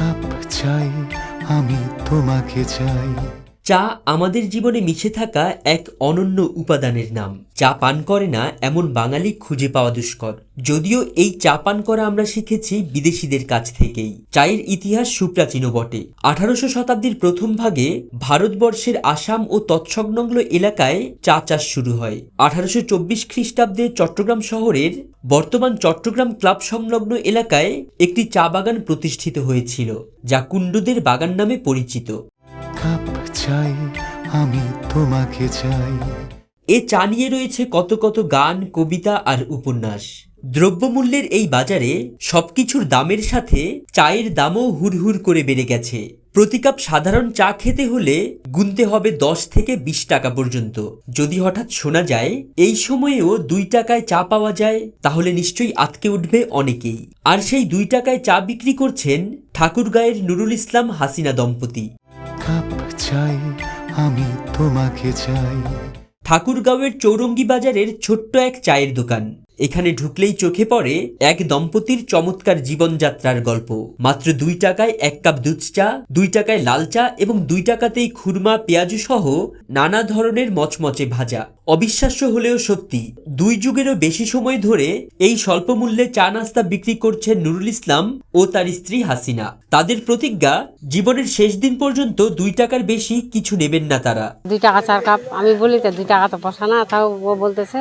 Cup চাই আমি তোমাকে চাই। চা আমাদের জীবনে মিশে থাকা এক অনন্য উপাদানের নাম। চা পান করে না এমন বাঙালি খুঁজে পাওয়া দুষ্কর। যদিও এই চা পান করা আমরা শিখেছি বিদেশিদের কাছ থেকেই। চায়ের ইতিহাস সুপ্রাচীন বটে। আঠারোশো শতাব্দীর প্রথম ভাগে ভারতবর্ষের আসাম ও তৎসংলগ্ন এলাকায় চা চাষ শুরু হয়। আঠারোশো চব্বিশ খ্রিস্টাব্দে চট্টগ্রাম শহরের বর্তমান চট্টগ্রাম ক্লাব সংলগ্ন এলাকায় একটি চা বাগান প্রতিষ্ঠিত হয়েছিল, যা কুণ্ডুদের বাগান নামে পরিচিত। চাই, আমি তোমাকে চাই। এ চা নিয়ে রয়েছে কত কত গান, কবিতা আর উপন্যাস। দ্রব্যমূল্যের এই বাজারে সবকিছুর দামের সাথে চায়ের দামও হুড়হুড় করে বেড়ে গেছে। প্রতি কাপ সাধারণ চা খেতে হলে গুনতে হবে দশ থেকে বিশ টাকা পর্যন্ত। যদি হঠাৎ শোনা যায়, এই সময়েও দুই টাকায় চা পাওয়া যায়, তাহলে নিশ্চয়ই আতকে উঠবে অনেকেই। আর সেই দুই টাকায় চা বিক্রি করছেন ঠাকুরগাঁয়ের নুরুল ইসলাম হাসিনা দম্পতি। চাই আমি তোমাকে চাই। ঠাকুরগাঁওয়ের চৌরঙ্গি বাজারের ছোট্ট এক চায়ের দোকান। এখানে ঢুকলেই চোখে পড়ে এক দম্পতির চমৎকার জীবনযাত্রার গল্প। মাত্র দুই টাকায় এক কাপ দুধ চা, দুই টাকায় লাল চা এবং দুই টাকাতেই খুরমা, পেঁয়াজু সহ নানা ধরনের মচমচে ভাজা। অবিশ্বাস্য হলেও সত্যি, দুই যুগেরও বেশি সময় ধরে এই স্বল্প মূল্যে চা নাস্তা বিক্রি করছেন নুরুল ইসলাম ও তার স্ত্রী হাসিনা। তাদের প্রতিজ্ঞা, জীবনের শেষ দিন পর্যন্ত দুই টাকার বেশি কিছু নেবেন না তারা। দুই টাকা চার কাপ, আমি বলি তো দুই টাকা তো পয়সা না, তাও ও বলতেছে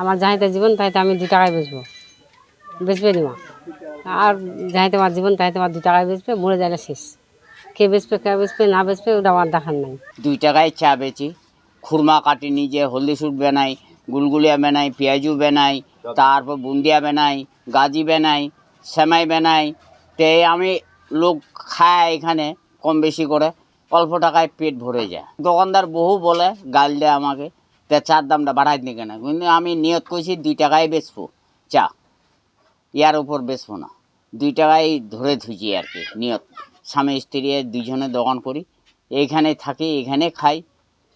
আমার যাইতে জীবন, তাইতে আমি দু টাকায় বেচবো। বেচবে নি মা আর যাইতে আমার জীবন, তাইতে আমার দু টাকায় বেচবে, মরে যাইলে শেষ। কে বেচবে কে বেচবে, না বেচবে, ওটা আমার দেখার নাই। দুই টাকায় চা বেচি। খুরমা কাটি নিজে হলদি সুট বানাই, গুলগুলিয়া বানাই, পেঁয়াজু বানাই, তারপর বুন্দিয়া বানাই, গাজি বানাই, সেমাই বানাই। তে আমি লোক খায় এখানে কম বেশি করে, অল্প টাকায় পেট ভরে যায়। দোকানদার বহু বলে, গাল দেয় আমাকে তে চার দামটা বাড়াই নি কেন? কিন্তু আমি নিয়ত করছি দুই টাকায় বেচবো। চা। ইয়ার উপর বেচবো না। দুই টাকায় ধরে ধুইছি আর কি, নিয়ত। স্বামী স্ত্রী দুইজনে দোকান করি। এইখানে থাকি এখানে খাই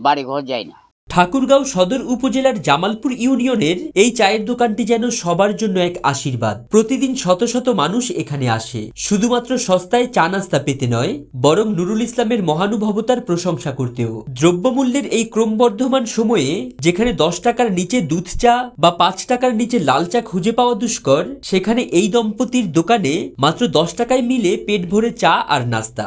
বাড়ি ঘর যাই না। ঠাকুরগাঁও সদর উপজেলার জামালপুর ইউনিয়নের এই চায়ের দোকানটি যেন সবার জন্য এক আশীর্বাদ। প্রতিদিন শত শত মানুষ এখানে আসে। শুধুমাত্র সস্তায় চা নাস্তা পেতে নয়, বরং নুরুল ইসলামের মহানুভবতার প্রশংসা করতেও। দ্রব্যমূল্যের এই ক্রমবর্ধমান সময়ে, যেখানে দশ টাকার নিচে দুধ চা বা পাঁচ টাকার নিচে লাল চা খুঁজে পাওয়া দুষ্কর, সেখানে এই দম্পতির দোকানে মাত্র দশ টাকায় মিলে পেট ভরে চা আর নাস্তা।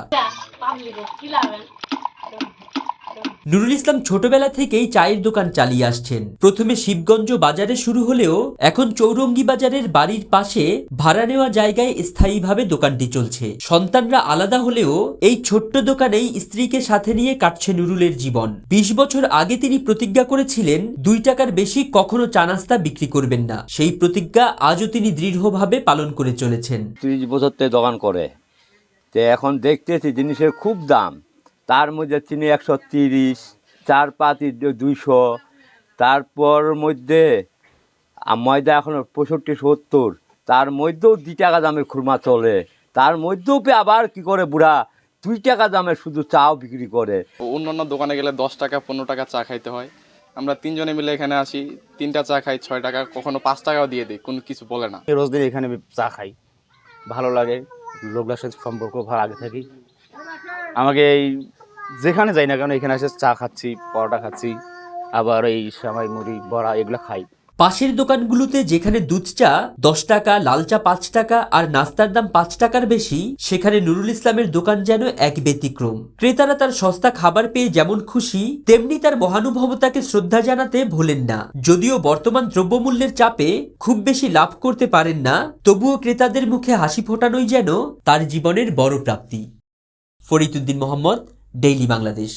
নুরুল ইসলাম ছোটবেলা থেকেই চায়ের দোকান চালিয়ে আসছেন। প্রথমে শিবগঞ্জ বাজারে শুরু হলেও এখন চৌরঙ্গি বাজারের বাড়ির পাশে ভাড়া নেওয়া জায়গায় স্থায়ীভাবে দোকানটি চলছে। সন্তানরা আলাদা হলেও এই ছোট্ট দোকানেই স্ত্রীকে সাথে নিয়ে কাটছে নুরুলের জীবন। বিশ বছর আগে তিনি প্রতিজ্ঞা করেছিলেন, দুই টাকার বেশি কখনো চা নাস্তা বিক্রি করবেন না। সেই প্রতিজ্ঞা আজও তিনি দৃঢ়ভাবে পালন করে চলেছেন। তিরিশ বছর দোকান করে। এখন দেখতেছি জিনিসের খুব দাম। তার মধ্যে চিনি একশো তিরিশ চার পাঁচ দুইশো। তারপর মধ্যে ময়দা এখন পঁয়ষট্টি সত্তর। তার মধ্যেও দুই টাকা দামের খুরমা চলে। তার মধ্যেও পে আবার কি করে বুড়া? দুই টাকা দামে শুধু চাও বিক্রি করে। অন্যান্য দোকানে গেলে দশ টাকা পনেরো টাকা চা খাইতে হয়। আমরা তিনজনে মিলে এখানে আসি তিনটা চা খাই ছয় টাকা কখনো পাঁচ টাকাও দিয়ে দিই কোনো কিছু বলে না। রোজ দিন এখানে চা খাই। ভালো লাগে লোকদের সাথে সম্পর্ক ভালো আগে থাকি আমাকে এই যেখানে যাই না কেন, এখানে এসে চা খাচ্ছি, পরোটা খাচ্ছি, আবার এই সামাই মুড়ি, বড়া, এগুলো খাই। পাশের দোকানগুলোতে যেখানে দুধ চা, দশ টাকা, লাল চা পাঁচ টাকা আর নাস্তার দাম পাঁচ টাকার বেশি, সেখানে নুরুল ইসলামের দোকান যেন এক ব্যতিক্রম। ক্রেতারা তার সস্তা খাবার পেয়ে যেমন খুশি, তেমনি তার মহানুভবতাকে শ্রদ্ধা জানাতে ভোলেন না। যদিও বর্তমান দ্রব্যমূল্যের চাপে খুব বেশি লাভ করতে পারেন না, তবুও ক্রেতাদের মুখে হাসি ফোটানোই যেন তার জীবনের বড় প্রাপ্তি। ফরিদুদ্দিন মোহাম্মদ ডেইলি বাংলাদেশ